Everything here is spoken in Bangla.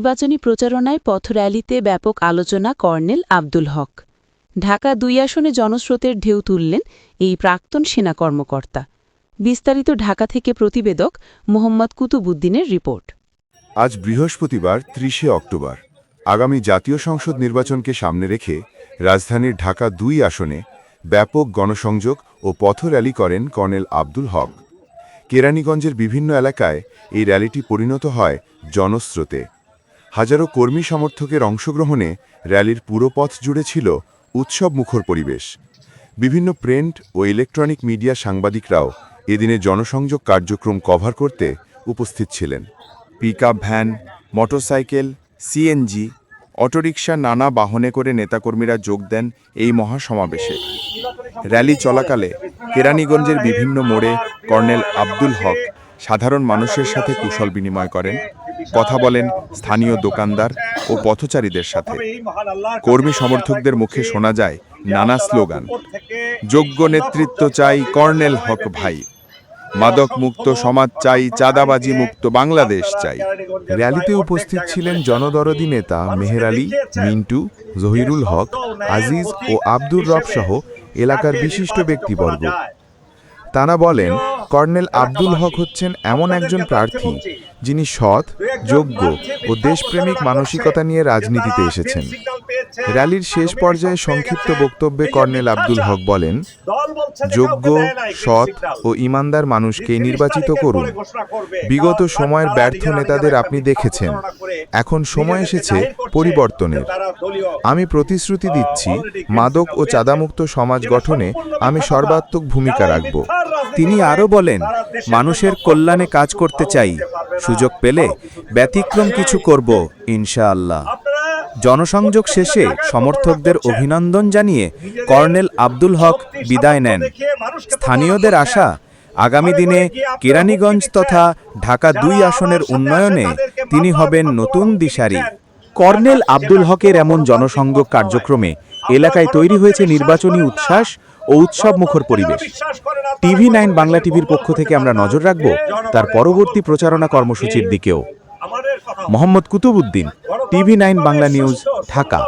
নির্বাচনী প্রচারণায় পথর্যালিতে ব্যাপক আলোচনা কর্নেল আব্দুল হক। ঢাকা দুই আসনে জনস্রোতের ঢেউ তুললেন এই প্রাক্তন সেনা কর্মকর্তা। বিস্তারিত ঢাকা থেকে প্রতিবেদক মোহাম্মদ কুতুবুদ্দিনের রিপোর্ট। আজ বৃহস্পতিবার, ত্রিশে অক্টোবর। আগামী জাতীয় সংসদ নির্বাচনকে সামনে রেখে রাজধানীর ঢাকা দুই আসনে ব্যাপক গণসংযোগ ও পথ র্যালি করেন কর্নেল আব্দুল হক। কেরানীগঞ্জের বিভিন্ন এলাকায় এই র্যালিটি পরিণত হয় জনস্রোতে। হাজারো কর্মী সমর্থকের অংশগ্রহণে র্যালির পুরো পথ জুড়ে ছিল উৎসব মুখর পরিবেশ। বিভিন্ন প্রিন্ট ও ইলেকট্রনিক মিডিয়া সাংবাদিকরাও এদিনে জনসংযোগ কার্যক্রম কভার করতে উপস্থিত ছিলেন। Pickup van, motorcycle, CNG, auto rickshaw, নানা বাহনে করে নেতাকর্মীরা যোগ দেন এই মহাসমাবেশে। র্যালি চলাকালে কেরানীগঞ্জের বিভিন্ন মোড়ে কর্নেল আব্দুল হক সাধারণ মানুষের সাথে কুশল বিনিময় করেন। কথা বলেন স্থানীয় দোকানদার ও পথচারীদের সাথে। কর্মী সমর্থকদের মুখে শোনা যায় নানা স্লোগান। যোগ্য নেতৃত্ব চাই কর্নেল হক ভাই। মাদক মুক্ত সমাজ চাই, চাঁদাবাজি মুক্ত বাংলাদেশ চাই। র্যালিতে উপস্থিত ছিলেন জনদরদি নেতা মেহের আলী, মিন্টু, জহিরুল হক, আজিজ ও আব্দুর রব সহ এলাকার বিশিষ্ট ব্যক্তিবর্গ। তারা বলেন কর্নেল আব্দুল হক হচ্ছেন এমন একজন প্রার্থী যিনি সৎ যোগ্য ও দেশপ্রেমিক মানসিকতা নিয়ে রাজনীতিতে এসেছেন। র্যালির শেষ পর্যায়ে সংক্ষিপ্ত বক্তব্যে কর্নেল আব্দুল হক বলেন যোগ্য সৎ ও ইমানদার মানুষকে নির্বাচিত করুন। বিগত সময়ের ব্যর্থ নেতাদের আপনি দেখেছেন। এখন সময় এসেছে পরিবর্তনের। আমি প্রতিশ্রুতি দিচ্ছি মাদক ও চাঁদামুক্ত সমাজ গঠনে আমি সর্বাত্মক ভূমিকা রাখব। তিনি আরও বলেন, মানুষের কল্যাণে কাজ করতে চাই। সুযোগ পেলে ব্যতিক্রম কিছু করব, ইনশাআল্লাহ। জনসংযোগ শেষে সমর্থকদের অভিনন্দন জানিয়ে কর্নেল আব্দুল হক বিদায় নেন। স্থানীয়দের আশা, আগামী দিনে কেরানীগঞ্জ তথা ঢাকা দুই আসনের উন্নয়নে তিনি হবেন নতুন দিশারি। কর্নেল আব্দুল হকের এমন জনসংযোগ কার্যক্রমে এলাকায় তৈরি হয়েছে নির্বাচনী উচ্ছ্বাস ও উৎসব মুখর পরিবেশ। টিভি নাইন বাংলা টিভির পক্ষ থেকে আমরা নজর রাখব তার পরবর্তী প্রচারণা কর্মসূচির দিকেও। Mohammad Qutubuddin TV nine Bangla news Dhaka.